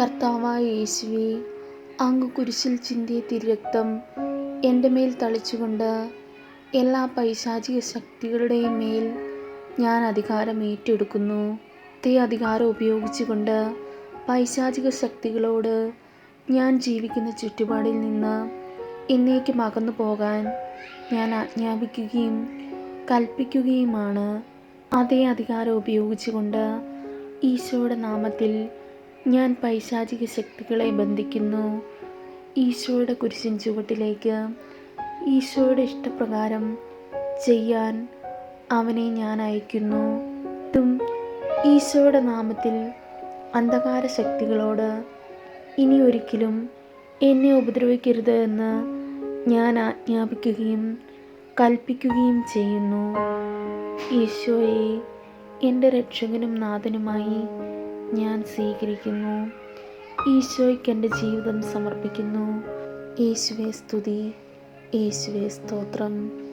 കർത്താവായ യേശുവെ അങ്ങ് കുരിശിൽ ചിന്തിയ തിരക്തം എന്റെ മേൽ തളിച്ചുകൊണ്ട് എല്ലാ പൈശാചിക ശക്തികളുടെയും മേൽ ഞാൻ അധികാരം ഏറ്റെടുക്കുന്നു. തേ അധികാരം ഉപയോഗിച്ചുകൊണ്ട് പൈശാചിക ശക്തികളോട് ഞാൻ ജീവിക്കുന്ന ചുറ്റുപാടിൽ നിന്ന് എന്നേക്കും അകന്നു പോകാൻ ഞാൻ ആജ്ഞാപിക്കുകയും കൽപ്പിക്കുകയുമാണ്. അതേ അധികാരം ഉപയോഗിച്ചുകൊണ്ട് ഈശോയുടെ നാമത്തിൽ ഞാൻ പൈശാചിക ശക്തികളെ ബന്ധിക്കുന്നു. ഈശോയുടെ കുരിശിൻ ചുവട്ടിലേക്ക് ഈശോയുടെ ഇഷ്ടപ്രകാരം ചെയ്യാൻ അവനെ ഞാൻ അയക്കുന്നു ും. ഈശോയുടെ നാമത്തിൽ അന്ധകാര ശക്തികളോട് ഇനി ഒരിക്കലും എന്നെ ഉപദ്രവിക്കരുത് എന്ന് ഞാൻ ആജ്ഞാപിക്കുകയും കൽപ്പിക്കുകയും ചെയ്യുന്നു. ഈശോയെ എന്റെ രക്ഷകനും നാഥനുമായി ഞാൻ സ്വീകരിക്കുന്നു. ഈശോയ്ക്ക് എന്റെ ജീവിതം സമർപ്പിക്കുന്നു. യേശുവേ സ്തുതി. യേശുവേ സ്തോത്രം.